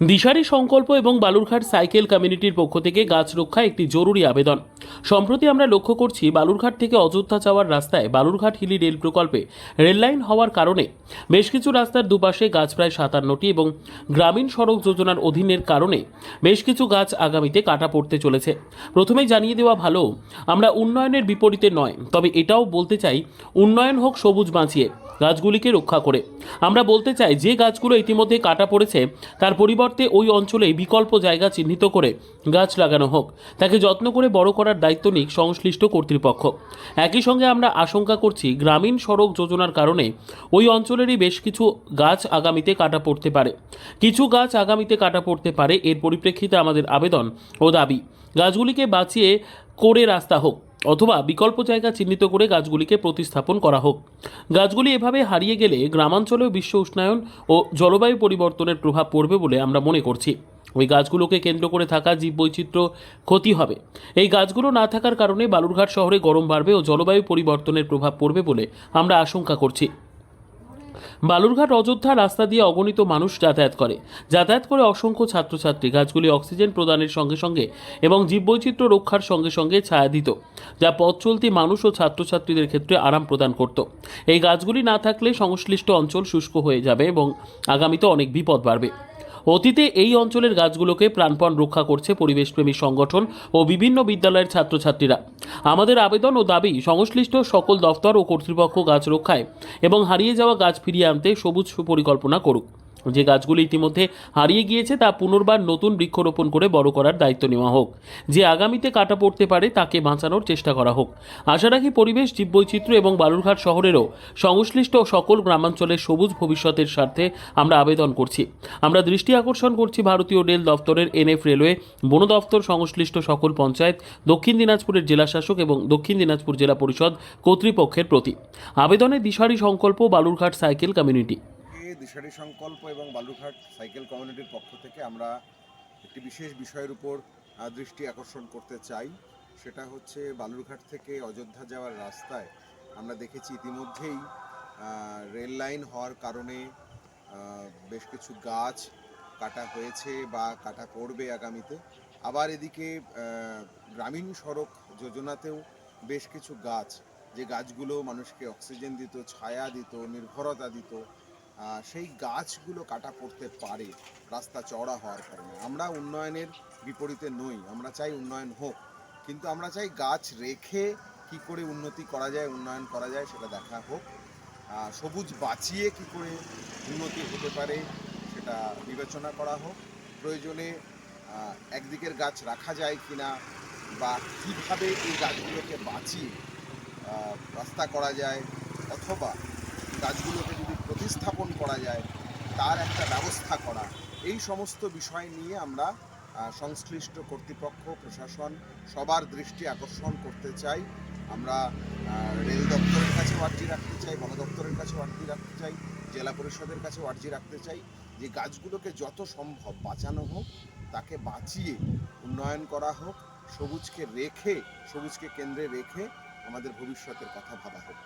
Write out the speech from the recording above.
দিশারি সংকল্প এবং বালুরঘাট সাইকেল কমিউনিটির পক্ষ থেকে গাছ রক্ষা একটি জরুরি আবেদন। সম্প্রতি আমরা লক্ষ্য করছি বালুরঘাট থেকে অযোধ্যা যাওয়ার রাস্তায় বালুরঘাট হিলি রেল প্রকল্পে রেললাইন হওয়ার কারণে বেশ কিছু রাস্তার দুপাশে গাছ প্রায় সাতান্নটি এবং গ্রামীণ সড়ক যোজনার অধীনের কারণে বেশ কিছু গাছ আগামীতে কাটা পড়তে চলেছে। প্রথমেই জানিয়ে দেওয়া ভালো, আমরা উন্নয়নের বিপরীতে নয়, তবে এটাও বলতে চাই, উন্নয়ন হোক সবুজ বাঁচিয়ে গাছগুলিকে রক্ষা করে। আমরা বলতে চাই, যে গাছগুলো ইতিমধ্যে কাটা পড়েছে, তার পরিবর্তে ওই অঞ্চলে বিকল্প জায়গা চিহ্নিত করে গাছ লাগানো হোক। তাকে যত্ন করে বড় করার দায়িত্ব নিক সংশ্লিষ্ট কর্তৃপক্ষ। একই সঙ্গে আমরা আশঙ্কা করছি গ্রামীণ সড়ক যোজনার কারণে ওই অঞ্চলেরই বেশ কিছু গাছ আগামীতে কাটা পড়তে পারে। কিছু গাছ আগামীতে কাটা পড়তে পারে, এর পরিপ্রেক্ষিতে আমাদের আবেদন ও দাবি। গাছগুলিকে বাঁচিয়ে করে রাস্তা হোক। অথবা বিকল্প জায়গা চিহ্নিত করে গাছগুলিকে প্রতিস্থাপন করা হোক। গাছগুলি এভাবে হারিয়ে গেলে গ্রামাঞ্চলেও বিশ্ব উষ্ণায়ন ও জলবায়ু পরিবর্তনের প্রভাব পড়বে বলে আমরা মনে করছি। ওই গাছগুলোকে কেন্দ্র করে থাকা জীব বৈচিত্র্য ক্ষতি হবে। এই গাছগুলো না থাকার কারণে বালুরঘাট শহরে গরম বাড়বে ও জলবায়ু পরিবর্তনের প্রভাব পড়বে বলে আমরা আশঙ্কা করছি। বালুরঘাট অযোধ্যা রাস্তা দিয়ে অগণিত মানুষ যাতায়াত করে। যাতায়াত করে অসংখ্য ছাত্রছাত্রী গাছগুলি অক্সিজেন প্রদানের সঙ্গে সঙ্গে এবং জীববৈচিত্র্য রক্ষার সঙ্গে সঙ্গে ছায়া দিত, যা পথ চলতি মানুষ ও ছাত্রছাত্রীদের ক্ষেত্রে আরাম প্রদান করত। এই গাছগুলি না থাকলে সংশ্লিষ্ট অঞ্চল শুষ্ক হয়ে যাবে এবং আগামীতে অনেক বিপদ বাড়বে। অতীতে এই অঞ্চলের গাছগুলোকে প্রাণপণ রক্ষা করছে পরিবেশপ্রেমী সংগঠন ও বিভিন্ন বিদ্যালয়ের ছাত্রছাত্রীরা। আমাদের আবেদন ও দাবি সংশ্লিষ্ট সকল দফতর ও কর্তৃপক্ষ গাছ রক্ষায় এবং হারিয়ে যাওয়া গাছ ফিরিয়ে আনতে সবুজ সুপরিকল্পনা করুক। যে গাছগুলি ইতিমধ্যে হারিয়ে গিয়েছে তা পুনর্বার নতুন বৃক্ষরোপণ করে বড় করার দায়িত্ব নেওয়া হোক। যে আগামীতে কাটা পড়তে পারে তাকে বাঁচানোর চেষ্টা করা হোক। আশা রাখি পরিবেশ, জীববৈচিত্র্য এবং বালুরঘাট শহরেরও সংশ্লিষ্ট সকল গ্রামাঞ্চলের সবুজ ভবিষ্যতের স্বার্থে আমরা আবেদন করছি। আমরা দৃষ্টি আকর্ষণ করছি ভারতীয় রেল দপ্তরের এনএফ রেলওয়ে, বন দপ্তর, সংশ্লিষ্ট সকল পঞ্চায়েত, দক্ষিণ দিনাজপুরের জেলাশাসক এবং দক্ষিণ দিনাজপুর জেলা পরিষদ কর্তৃপক্ষের প্রতি। আবেদনে দিশারি সংকল্প বালুরঘাট সাইকেল কমিউনিটি। দিশারি সংকল্প এবং বালুরঘাট সাইকেল কমিউনিটির পক্ষ থেকে আমরা একটি বিশেষ বিষয়ের উপর দৃষ্টি আকর্ষণ করতে চাই। সেটা হচ্ছে বালুরঘাট থেকে অযোধ্যা যাওয়ার রাস্তায় আমরা দেখেছি ইতিমধ্যেই রেল লাইন হওয়ার কারণে বেশ কিছু গাছ কাটা হয়েছে বা কাটা পড়বে আগামীতে। আবার এদিকে গ্রামীণ সড়ক যোজনাতেও বেশ কিছু গাছ, যে গাছগুলো মানুষকে অক্সিজেন দিত, ছায়া দিত, নির্ভরতা দিত সেই গাছগুলো কাটা পড়তে পারে, রাস্তা চওড়া হওয়ার কারণে। আমরা উন্নয়নের বিপরীতে নই, আমরা চাই উন্নয়ন হোক। কিন্তু আমরা চাই গাছ রেখে কি করে উন্নতি করা যায়, উন্নয়ন করা যায় সেটা দেখা হোক। সবুজ বাঁচিয়ে কি করে উন্নতি হতে পারে সেটা বিবেচনা করা হোক। প্রয়োজনে একদিকের গাছ রাখা যায় কি না বা কীভাবে এই গাছগুলোকে বাঁচিয়ে রাস্তা করা যায়, অথবা গাছগুলোকে যদি প্রতিস্থাপন করা যায়, তার একটা ব্যবস্থা করা। এই সমস্ত বিষয় নিয়ে আমরা সংশ্লিষ্ট কর্তৃপক্ষ, প্রশাসন সবার দৃষ্টি আকর্ষণ করতে চাই। আমরা রেল দপ্তরের কাছেও আর্জি রাখতে চাই, বন দপ্তরের কাছেও আর্জি রাখতে চাই, জেলা পরিষদের কাছেও আর্জি রাখতে চাই যে গাছগুলোকে যত সম্ভব বাঁচানো হোক, তাকে বাঁচিয়ে উন্নয়ন করা হোক, সবুজকে রেখে, সবুজকে কেন্দ্রে রেখে আমাদের ভবিষ্যতের কথা ভাবা হোক।